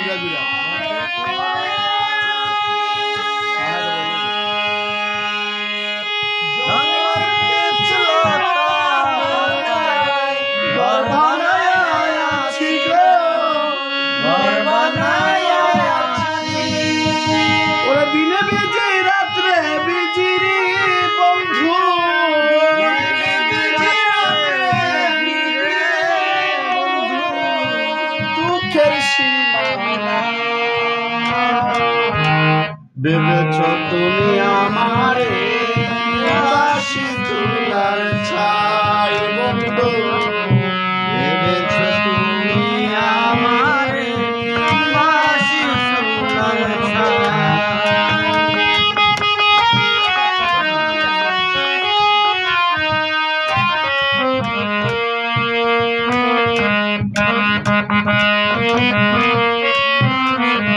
ঘুরা ঘুরা। ভেবেছ তুমি আমারে বাসি তুলার ছা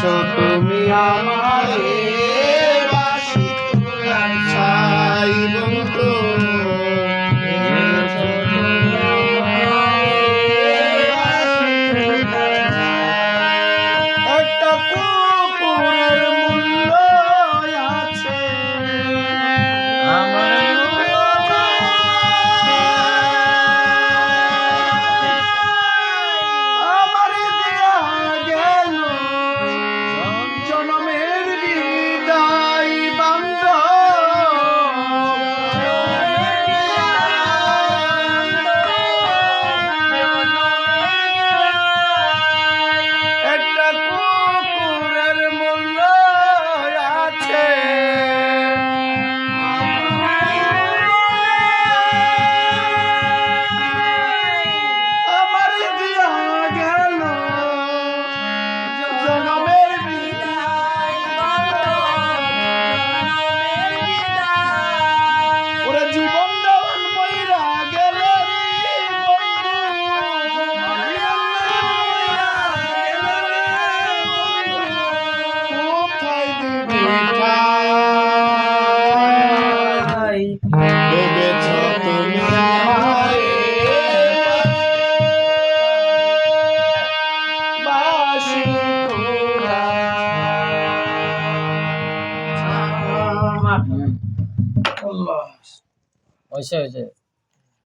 তুমি আমারে আল্লাহ। হয়েছে হয়েছে